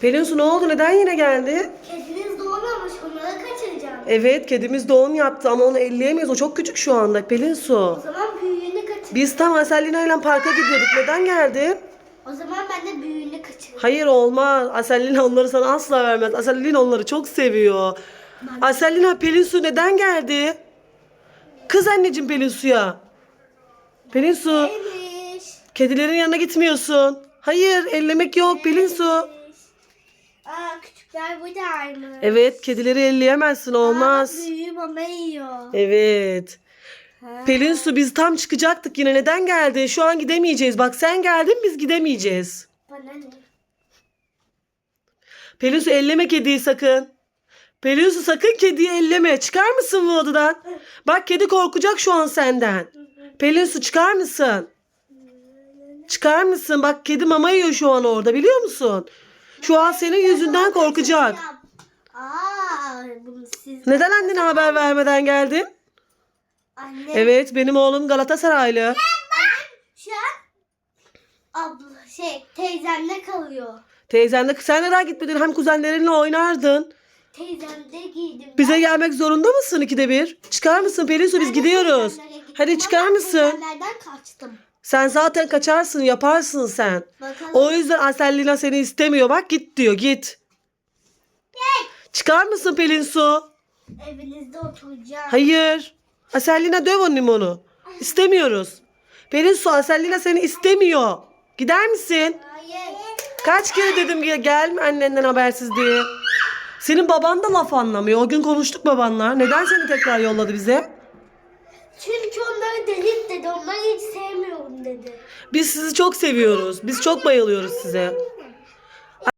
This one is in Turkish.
Pelin Su ne oldu? Neden yine geldi? Kediniz doğmamış onları kaçıracağım. Evet kedimiz doğum yaptı ama onu elleyemeyiz. O çok küçük şu anda. Pelin O Su. zaman büyüğünü kaçır. Biz tam Aselina ile parka gidiyorduk. Neden geldin? O zaman ben de büyüğünü kaçırırım. Hayır olmaz. Aselina onları sana asla vermez. Aselina onları çok seviyor. Aselina Pelin Su neden geldi? Kız anneciğim Pelin Su'ya. Pelin Su. Neymiş? Kedilerin yanına gitmiyorsun. Hayır ellemek yok Pelin Su. Aa küçükler buradaymış. Evet kedileri elleyemezsin olmaz. Aa, büyüğü mama yiyor. Evet. Ha. Pelin Su biz tam çıkacaktık yine neden geldin? Şu an gidemeyeceğiz. Bak sen geldin biz gidemeyeceğiz. Bana ne? Pelin Su elleme kediyi sakın. Pelin Su sakın kediyi elleme. Çıkar mısın bu odadan? Bak kedi korkacak şu an senden. Pelin Su çıkar mısın? Çıkar mısın? Bak kedi mama yiyor şu an orada biliyor musun? Şu an senin yüzünden korkacak. Aa bunu siz... Neden annene haber vermeden geldin? Anne. Evet benim oğlum Galatasaraylı. Şu an abla şey teyzemde kalıyor. Teyzenle sen neden gitmedin? Hem kuzenlerinle oynardın. Teyzemde giydim. Bize gelmek zorunda mısın ikide bir? Çıkar mısın Pelin Su biz gidiyoruz. Hadi çıkar mısın? Teyzemlerden kaçtım. Sen zaten kaçarsın yaparsın sen. Bakalım. O yüzden Asellina seni istemiyor. Bak git diyor git. Çıkar mısın Pelin Su? Evinizde oturacağım. Hayır. Asellina döv o limonu. İstemiyoruz. Pelin Su Asellina seni istemiyor. Gider misin? Hayır. Kaç kere dedim ki gelme annenden habersiz diye. Senin baban da laf anlamıyor. O gün konuştuk babanla. Neden seni tekrar yolladı bize? Çünkü dedi. Onları hiç sevmiyorum dedi. Biz sizi çok seviyoruz. Biz çok bayılıyoruz size.